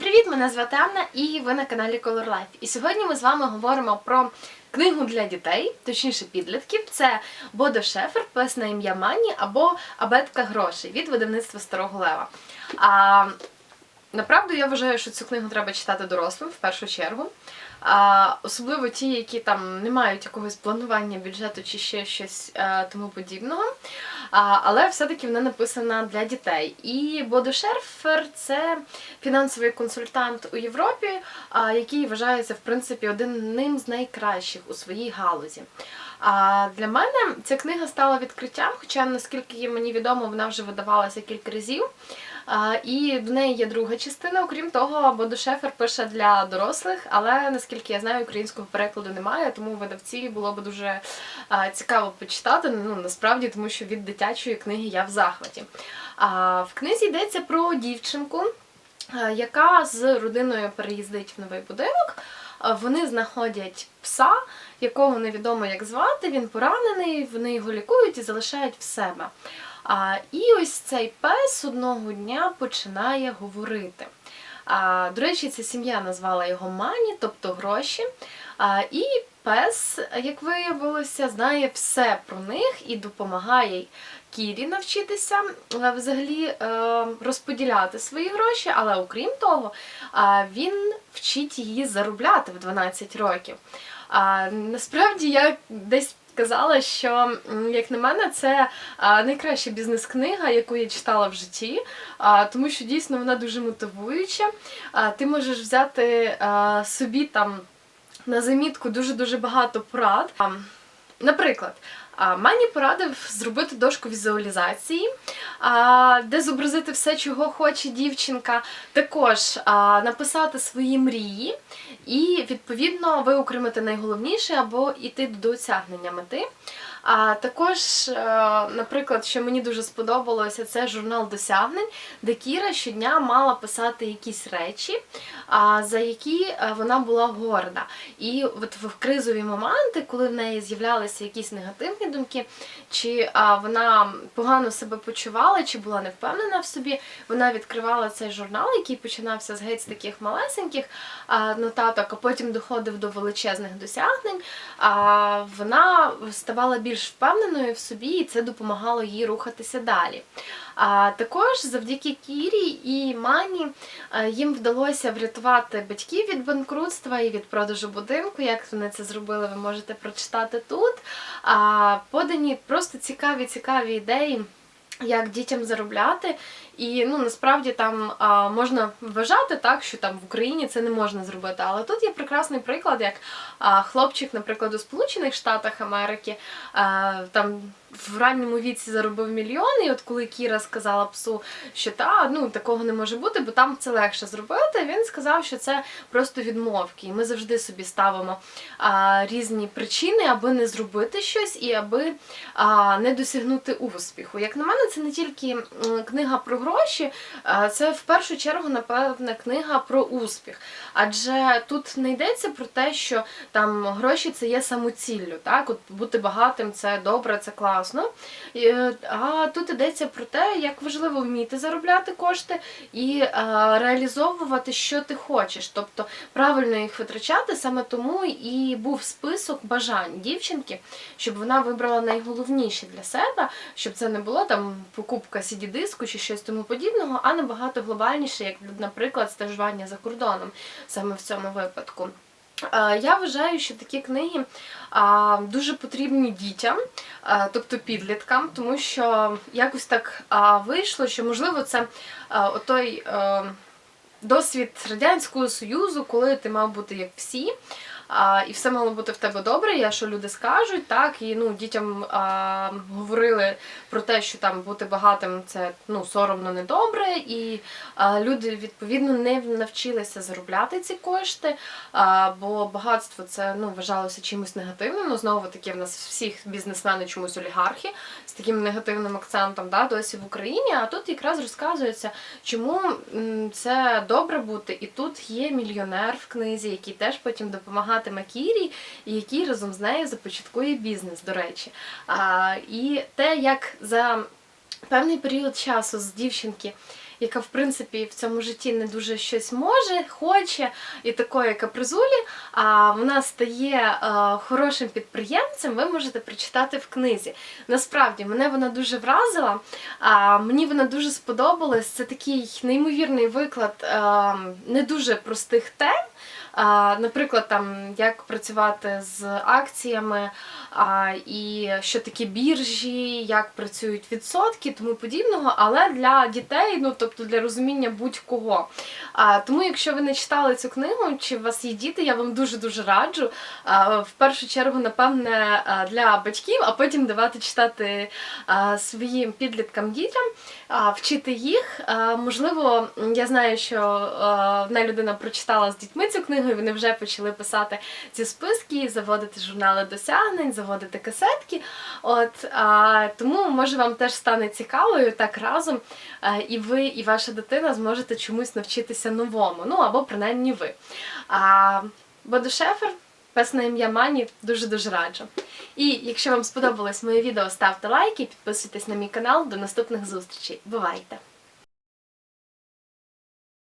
Привіт, мене звати Анна і ви на каналі Color Life. І сьогодні ми з вами говоримо про книгу для дітей, точніше підлітків. Це Бодо Шефер, пес на ім'я Мані або Абетка грошей від видавництва Старого Лева. А, Направду я вважаю, що цю книгу треба читати дорослим в першу чергу. Особливо ті, які там не мають якогось планування бюджету чи ще щось е, тому подібного. Але все-таки вона написана для дітей. І Бодо Шерфер це фінансовий консультант у Європі, а, який вважається в принципі одним з найкращих у своїй галузі. А для мене ця книга стала відкриттям, хоча наскільки мені відомо, вона вже видавалася кілька разів. І в неї є друга частина. Окрім того, Бодо Шефер пише для дорослих, але наскільки я знаю, українського перекладу немає, тому видавці було б дуже цікаво почитати. Ну насправді, тому що від дитячої книги я в захваті. В книзі йдеться про дівчинку, яка з родиною переїздить в новий будинок. Вони знаходять пса, якого невідомо як звати. Він поранений, вони його лікують і залишають в себе. А, і ось цей пес одного дня починає говорити. А, до речі, ця сім'я назвала його Мані, тобто гроші. А, і пес, як виявилося, знає все про них і допомагає Кірі навчитися е, взагалі е, розподіляти свої гроші, але окрім того, він вчить її заробляти в 12 років. А, насправді я десь казала, що як на мене, це найкраща бізнес-книга, яку я читала в житті, тому що дійсно вона дуже мотивуюча. Ти можеш взяти собі там на замітку дуже дуже багато порад. Наприклад, Мені порадив зробити дошку візуалізації, де зобразити все, чого хоче дівчинка. Також написати свої мрії і, відповідно, виокремити найголовніше або йти до досягнення мети. А також, е, наприклад, що мені дуже сподобалося, це журнал досягнень, де Кіра щодня мала писати якісь речі, за які е, вона була горда. І от в кризові моменти, коли в неї з'являлися якісь негативні думки, чи вона погано себе почувала, чи була не впевнена в собі, вона відкривала цей журнал, який починався з геть таких малесеньких нотаток, а потім доходив до величезних досягнень. Вона ставала більш впевненою в собі, і це допомагало їй рухатися далі. А також завдяки Кірі і Мані е, їм вдалося врятувати батьків від банкрутства і від продажу будинку. Як вони це зробили, ви можете прочитати тут. А подані просто цікаві цікаві ідеї. Як дітям заробляти, і ну насправді там а, можна вважати так, що там в Україні це не можна зробити. Але тут є прекрасний приклад, як а, хлопчик, наприклад, у Сполучених Штатах Америки а, там в ранньому віці заробив мільйони. І от коли Кіра сказала псу, що та ну такого не може бути, бо там це легше зробити. Він сказав, що це просто відмовки. І ми завжди собі ставимо а, різні причини, аби не зробити щось і аби а, не досягнути успіху. Як на мене, це не тільки книга про гроші, це в першу чергу, напевне, книга про успіх. Адже тут не йдеться про те, що там гроші це є самоціллю. Так, от бути багатим це добре, це класно. Е, А тут йдеться про те, як важливо вміти заробляти кошти і е, реалізовувати, що ти хочеш. Тобто правильно їх витрачати, саме тому і був список бажань дівчинки, щоб вона вибрала найголовніше для себе, щоб це не було там покупка CD-диску чи щось тому подібного, а набагато глобальніше, як, наприклад, стажування за кордоном саме в цьому випадку. Е, Я вважаю, що такі книги дуже потрібні дітям, тобто підліткам, тому що якось так вийшло, що можливо це а, отой а, досвід Радянського Союзу, коли ти мав бути як всі. А, і все мало бути в тебе добре, я що люди скажуть, так, і ну, дітям а, говорили про те, що там бути багатим це ну, соромно недобре, і а, люди відповідно не навчилися заробляти ці кошти, а, бо багатство це ну, вважалося чимось негативним. Ну, знову таки, в нас всіх бізнесмени чомусь олігархи з таким негативним акцентом да, досі в Україні. А тут якраз розказується, чому це добре бути. І тут є мільйонер в книзі, який теж потім допомагатиме Кірі, і який разом з нею започаткує бізнес, до речі. А, і те, як за певний період часу з дівчинки яка в принципі в цьому житті не дуже щось може, хоче, і такої капризулі, а вона стає е, хорошим підприємцем, ви можете прочитати в книзі. Насправді мене вона дуже вразила. Мені вона дуже сподобалась. Це такий неймовірний виклад е, не дуже простих тем. Наприклад, там як працювати з акціями, і що таке біржі, як працюють відсотки, тому подібного, але для дітей, ну тобто для розуміння будь-кого. Тому, якщо ви не читали цю книгу, чи у вас є діти, я вам дуже дуже раджу. В першу чергу, напевне, для батьків, а потім давати читати своїм підліткам дітям, вчити їх. Можливо, я знаю, що одна людина прочитала з дітьми цю книгу, і вони вже почали писати ці списки, заводити журнали досягнень, заводити касетки. От тому може вам теж стане цікавою так разом, і ви, і ваша дитина зможете чомусь навчитися новому. Ну або принаймні ви. А, Бодо Шефер, пес на ім'я Мані, дуже дуже раджу. І якщо вам сподобалось моє відео, ставте лайки, підписуйтесь на мій канал. До наступних зустрічей. Бувайте!